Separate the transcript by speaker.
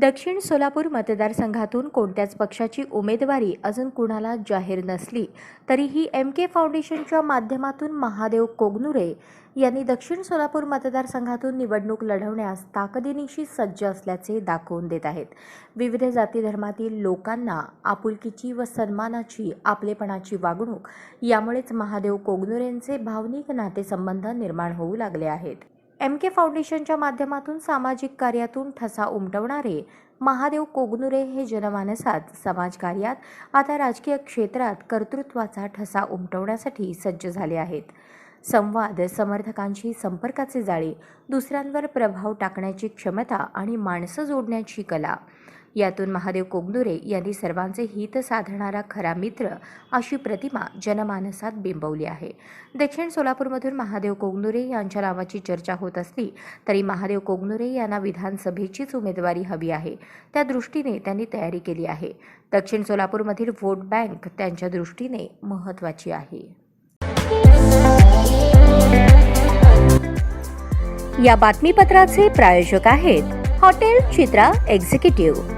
Speaker 1: दक्षिण सोलापूर मतदारसंघातून कोणत्याच पक्षाची उमेदवारी अजून कुणाला जाहीर नसली तरीही एम के फाउंडेशनच्या माध्यमातून महादेव कोगनुरे यांनी दक्षिण सोलापूर मतदारसंघातून निवडणूक लढवण्यास ताकदीनिशी सज्ज असल्याचे दाखवून देत आहेत. विविध जाती धर्मातील लोकांना आपुलकीची व सन्मानाची आपलेपणाची वागणूक यामुळेच महादेव कोगनुरेंचे भावनिक नातेसंबंध निर्माण होऊ लागले आहेत. एम के फाउंडेशनच्या माध्यमातून सामाजिक कार्यातून ठसा उमटवणारे महादेव कोगनुरे हे जनमानसात समाजकार्यात आता राजकीय क्षेत्रात कर्तृत्वाचा ठसा उमटवण्यासाठी सज्ज झाले आहेत. संवाद समर्थकांशी संपर्काचे जाळे दुसऱ्यांवर प्रभाव टाकण्याची क्षमता आणि माणसं जोडण्याची कला. यातून महादेव कोगनुरे यांनी सर्वांचे हित साधणारा खरा मित्र अशी प्रतिमा जनमानसात बिंबवली आहे. दक्षिण सोलापूरमधून महादेव कोगनुरे यांच्या नावाची चर्चा होत असली तरी महादेव कोगनुरे यांना विधानसभेचीच उमेदवारी हवी आहे. त्या दृष्टीने त्यांनी तयारी केली आहे. दक्षिण सोलापूरमधील व्होट बँक त्यांच्या दृष्टीने महत्त्वाची आहे. या बातमीपत्राचे प्रायोजक आहेत हॉटेल चित्रा एक्झिक्युटिव्ह.